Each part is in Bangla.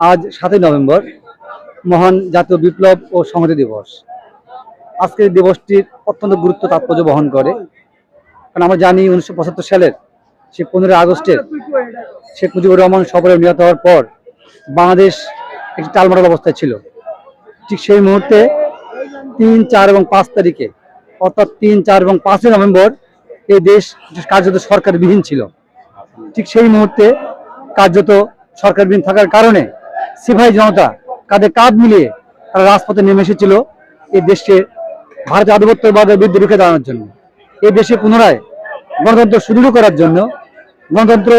আজ সাতই নভেম্বর, মহান জাতীয় বিপ্লব ও সংহতি দিবস। আজকের দিবসটির অত্যন্ত গুরুত্ব তাৎপর্য বহন করে। কারণ আমরা জানি উনিশশো পঁচাত্তর সালের সে পনেরোই আগস্টের শেখ মুজিবুর রহমান সফরে নিহত হওয়ার পর বাংলাদেশ একটি টালমাটাল অবস্থায় ছিল। ঠিক সেই মুহূর্তে তিন, চার এবং পাঁচ তারিখে, অর্থাৎ তিন, চার এবং পাঁচই নভেম্বর এই দেশ কার্যত সরকারবিহীন ছিল। ঠিক সেই মুহূর্তে কার্যত সরকারবিহীন থাকার কারণে সিপাহী জনতা কাঁধে কাঁধ মিলিয়ে তারা রাজপথে নেমে এসেছিল এই দেশকে ভারতের আধিপত্যবাদের বিরুদ্ধে রুখে দাঁড়ানোর জন্য। এই দেশে পুনরায় গণতন্ত্র সুদৃঢ় করার জন্য, গণতন্ত্র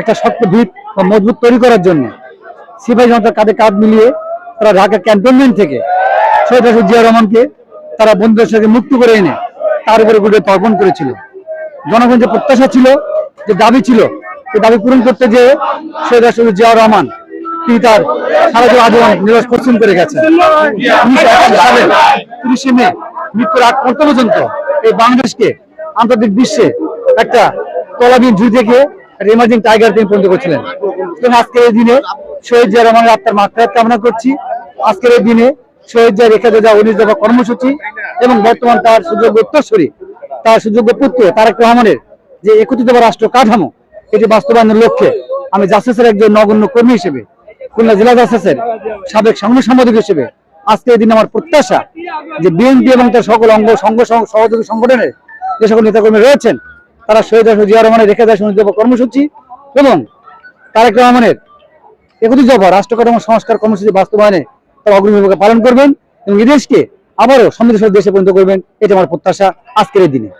একটা শক্ত ভিত বা মজবুত তৈরি করার জন্য সিপাহী জনতার কাঁধে কাঁধ মিলিয়ে তারা ঢাকা ক্যান্টনমেন্ট থেকে শহীদ রাষ্ট্র জিয়া রহমানকে তারা বন্ধুদের সাথে মুক্ত করে এনে তার উপরে গুড়ে তর্পণ করেছিল। জনগণ যে প্রত্যাশা ছিল, যে দাবি ছিল সেই দাবি পূরণ করতে যে শহীদ রাষ্ট্রপতি জিয়াউর রহমান তিনি তার সারা আজীবন নিরস পরিশ্রম করে গেছেন তিরিশে মে, মৃত্যুর আগ পর্যন্ত এই বাংলাদেশকে আন্তর্জাতিক বিশ্বে একটা তলাবিহীন ঝুড়ি থেকে ইমার্জিং টাইগার তিনি পরিণত করেছিলেন। আজকের এই দিনে শহীদ জিয়া রহমানের আত্মার মাত্রায় কামনা করছি। আজকের এই দিনে শহীদ জিয়া রেখে দেওয়া উনিশ দফা কর্মসূচি এবং বর্তমান তার সুযোগ্য উত্তরসূরি, তার সুযোগ্য পুত্র তারেক রহমানের যে একত্রিত রাষ্ট্র কাঠামো এটি বাস্তবায়নের লক্ষ্যে আমি জাস্টিসের একজন নগণ্য কর্মী হিসেবে খুলনা জেলা জাস্টিসের সাবেক সাংগঠনিক সম্পাদক হিসেবে। আজকে এই দিন আমার প্রত্যাশা যে বিএনপি এবং তার সকল অঙ্গ সংঘ সহযোগী সংগঠনের যে সকল নেতাকর্মী রয়েছেন, তারা শহীদ জিয়া রহমানের রেখে দেয় সুনির্দেব কর্মসূচি এবং তারেক রহমানের একত্রিত দফা রাষ্ট্র কাঠামো সংস্কার কর্মসূচি বাস্তবায়নে তারা অগ্রণী ভূমিকা পালন করবেন এবং এই দেশকে আবারও সমৃদ্ধশালী দেশে পরিণত করবেন, এটা আমার প্রত্যাশা আজকের এই দিনে।